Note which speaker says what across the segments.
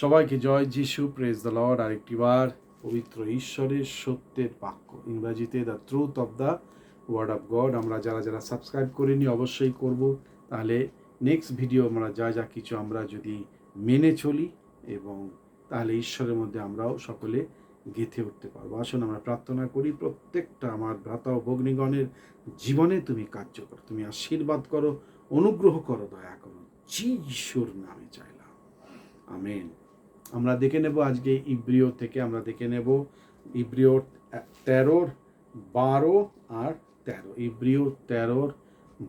Speaker 1: সবাইকে জয় যিশু praise the Lord আরেকটিবার পবিত্র ঈশ্বরের সত্যের বাক্য। ইংরাজিতে the truth of the word of God আমরা যারা যারা সাবস্ক্রাইব করিনি অবশ্যই করব। তাহলে নেক্সট ভিডিও আমরা যা যা কিছু আমরা যদি মেনে চলি এবং তাহলে ঈশ্বরের মধ্যে আমরাও সকলে গেঁথে উঠতে পারব। আসুন আমরা প্রার্থনা করি, প্রত্যেকটা আমার ভ্রাতা ও ভগ্নীগণের জীবনে তুমি কার্য করো, তুমি আশীর্বাদ করো, অনুগ্রহ করো, দয়া করো, যিশুর নামে চাইলাম। আমেন। আমরা দেখে নেব আজকে ইব্রিয় থেকে আমরা দেখে নেব ইব্রিও তেরোর বারো আর তেরো। ইব্রিও তেরোর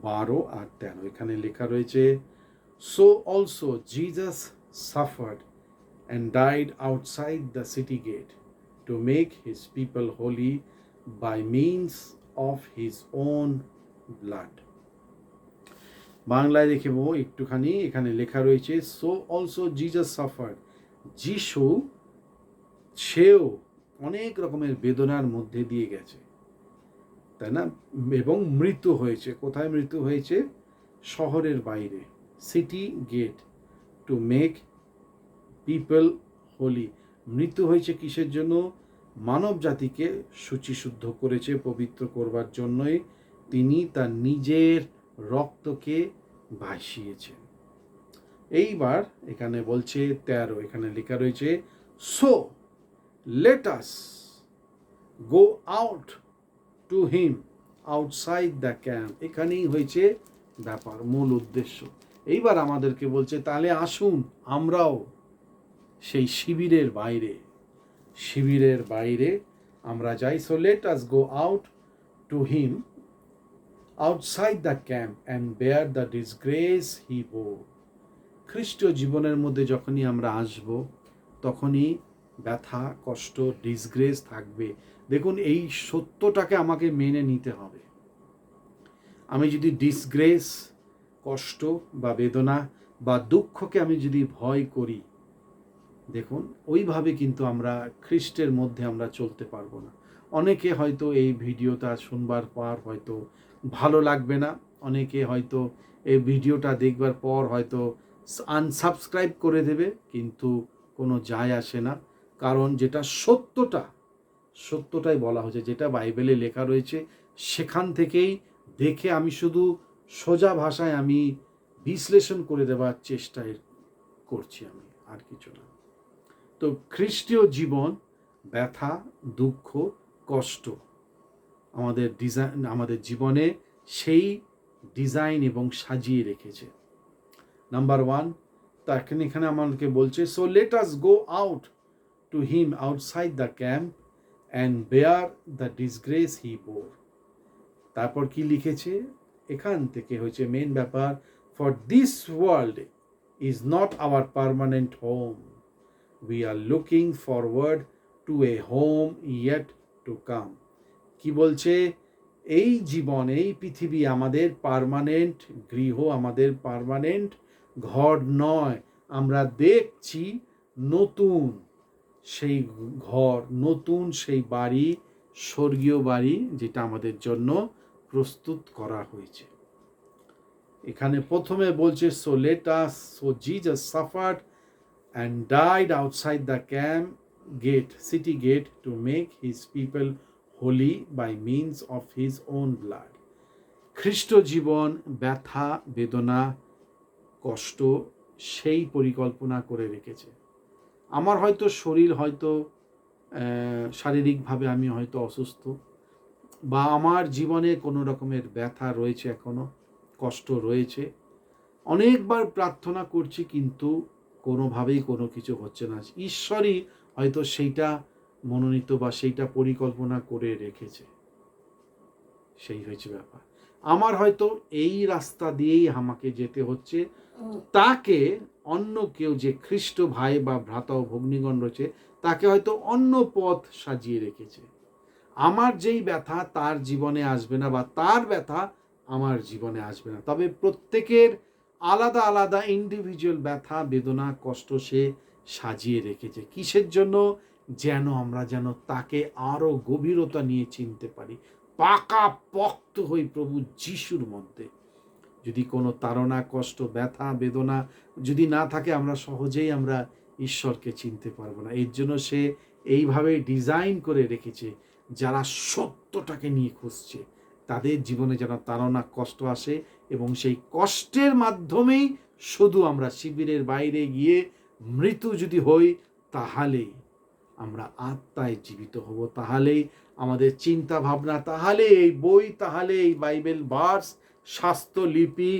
Speaker 1: বারো আর তেরো। এখানে লেখা রয়েছে so also Jesus suffered and died outside the city gate to make his people holy by means of his own blood. বাংলায় দেখে একটুখানি। এখানে লেখা রয়েছে সো অলসো জিজাস সাফার যিশু সেও অনেক রকমের বেদনার মধ্যে দিয়ে গেছে। তাই না? এবং মৃত্যু হয়েছে। কোথায় মৃত্যু হয়েছে? শহরের বাইরে। City gate to make people holy. মৃত্যু হয়েছে কিসের জন্য? মানব জাতিকে শুচিশুদ্ধ করেছে, পবিত্র করবার জন্যই। তিনি তার নিজের রক্তকে ভাসিয়েছেন। এইবার এখানে বলছে তেরো, এখানে লেখা রয়েছে so let us go out to him outside the camp এখানেই হয়েছে ব্যাপার, মূল উদ্দেশ্য। এইবার আমাদেরকে বলছে, তাহলে আসুন, আমরাও সেই শিবিরের বাইরে শিবিরের বাইরে আমরা যাই। So let us go out to him outside the camp and bear the disgrace he bore খ্রিস্টীয় জীবনের মধ্যে যখনই আমরা আসব, তখনই ব্যথা, কষ্ট ডিসগ্রেস থাকবে। দেখুন, এই সত্যটাকে আমাকে মেনে নিতে হবে। আমি যদি ডিসগ্রেস কষ্ট বা বেদনা বা দুঃখকে আমি যদি ভয় করি, দেখুন, ওইভাবে কিন্তু আমরা খ্রিস্টের মধ্যে আমরা চলতে পারব না। অনেকে হয়তো এই ভিডিওটা শুনবার পর হয়তো ভালো লাগবে না, অনেকে হয়তো এই ভিডিওটা দেখবার পর হয়তো আনসাবস্ক্রাইব করে দেবে, কিন্তু কোনো যায় আসে না। কারণ যেটা সত্যটা, সত্যটাই বলা হয়েছে। যেটা বাইবেলে লেখা রয়েছে, সেখান থেকেই দেখে আমি শুধু সোজা ভাষায় আমি বিশ্লেষণ করে দেওয়ার চেষ্টায় করছি আমি, আর কিছু না। তো খ্রিস্টীয় জীবন, ব্যথা, দুঃখ, কষ্ট, আমাদের ডিজাইন, আমাদের জীবনে সেই ডিজাইন এবং সাজিয়ে রেখেছে। নাম্বার ওয়ান তখন এখানে আমাদেরকে বলছে so let us go out to him outside the camp and bear the disgrace he bore তারপর কি লিখেছে? এখান থেকে হয়েছে মেন ব্যাপার for this world is not our permanent home we are looking forward to a home yet to come কি বলছে? এই জীবন, এই পৃথিবী আমাদের পার্মানেন্ট গৃহ, আমাদের পার্মানেন্ট ঘর নয় আমরা দেখছি নতুন সেই ঘর নতুন সেই বাড়ি স্বর্গীয় বাড়ি যেটা আমাদের জন্য প্রস্তুত করা হয়েছে এখানে প্রথমে বলছে so let us so Jesus suffered and died outside the camp gate, city gate, to make his people holy by means of his own blood. খ্রিস্ট জীবন ব্যথা বেদনা কষ্ট সেই পরিকল্পনা করে রেখেছে। আমার হয়তো শরীর হয়তো শারীরিকভাবে আমি হয়তো অসুস্থ বা আমার জীবনে কোনো রকমের ব্যথা রয়েছে এখনও, কষ্ট রয়েছে। অনেকবার প্রার্থনা করছি কিন্তু কোনোভাবেই কোনো কিছু হচ্ছে না। ঈশ্বরই হয়তো সেইটা মনোনীত বা সেইটা পরিকল্পনা করে রেখেছে। সেই হয়েছে ব্যাপার। আমার হয়তো এই রাস্তা দিয়েই আমাকে যেতে হচ্ছে। তাকে অন্য কেউ যে খ্রিস্ট ভাই বা ভ্রাতা ও ভগ্নিগণ রয়েছে, তাকে হয়তো অন্য পথ সাজিয়ে রেখেছে। আমার যেই ব্যথা তার জীবনে আসবে না বা তার ব্যথা আমার জীবনে আসবে না। তবে প্রত্যেকের আলাদা আলাদা ইন্ডিভিজুয়াল ব্যথা, বেদনা, কষ্ট সে সাজিয়ে রেখেছে। কিসের জন্য? যেন আমরা যেন তাকে আরও গভীরতা নিয়ে চিনতে পারি। পাকা পক্ত হই প্রভু যিশুর মধ্যে। যদি কোনো তাড়না, কষ্ট, ব্যথা, বেদনা যদি না থাকে, আমরা সহজেই আমরা ঈশ্বরকে চিনতে পারব না। এর জন্য সে এইভাবে ডিজাইন করে রেখেছে, যারা সত্যটাকে নিয়ে খুঁজছে। তাদের জীবনে যেন তাড়না, কষ্ট আসে এবং সেই কষ্টের মাধ্যমেই শুধু আমরা শিবিরের বাইরে গিয়ে মৃত্যু যদি হই, তাহলেই আমরা আত্মায় জীবিত হব, তাহলেই আমাদের চিন্তা ভাবনা তাহলে এই বই তাহলে এই বাইবেল ভার্স স্বাস্থ্য লিপি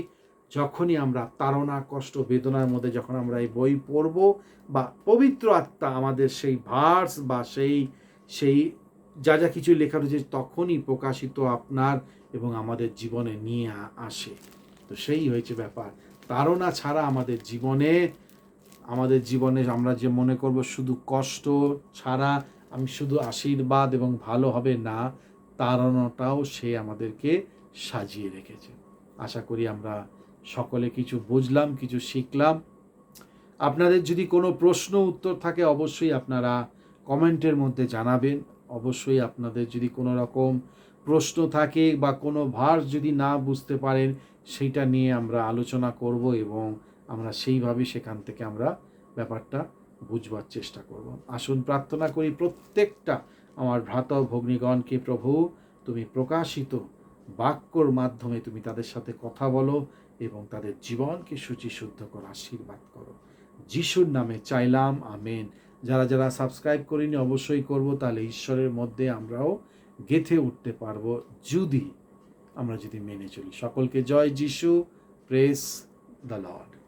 Speaker 1: যখনই আমরা তাড়না, কষ্ট, বেদনার মধ্যে যখন আমরা এই বই পড়ব বা পবিত্র আত্মা আমাদের সেই ভার্স বা সেই সেই যা যা কিছু লেখা রয়েছে তখনই প্রকাশিত আপনার এবং আমাদের জীবনে নিয়ে আসে। তো সেই হয়েছে ব্যাপার। তাড়না ছাড়া আমাদের জীবনে আমাদের জীবনে আমরা যে মনে করব শুধু কষ্ট ছাড়া আমি শুধু আশীর্বাদ এবং ভালো হবে না, তাড়নাটাও সে আমাদেরকে সাজিয়ে রেখেছে। আশা করি আমরা সকলে কিছু বুঝলাম, কিছু শিখলাম। আপনাদের যদি কোনো প্রশ্ন, উত্তর থাকে অবশ্যই আপনারা কমেন্টের মধ্যে জানাবেন। অবশ্যই আপনাদের যদি কোনো রকম প্রশ্ন থাকে বা কোনো ভার্স যদি না বুঝতে পারেন, সেইটা নিয়ে আমরা আলোচনা করব এবং আমরা সেইভাবে সেখান থেকে আমরা ব্যাপারটা বুঝবার চেষ্টা করব। আসুন প্রার্থনা করি প্রত্যেকটা আমার ভ্রাতা ভগ্নীগণকে, প্রভু তুমি প্রকাশিত বাক্যর মাধ্যমে তুমি তাদের সাথে কথা বলো এবং তাদের জীবনকে সূচি শুদ্ধ করো, আশীর্বাদ করো। যিশুর নামে চাইলাম, আমেন। যারা যারা সাবস্ক্রাইব করিনি, অবশ্যই করব, তাহলে ঈশ্বরের মধ্যে আমরাও গেথে উঠতে পারব যদি আমরা যদি মেনে চলি। সকলকে জয় যিশু, প্রেস দ্য লর্ড।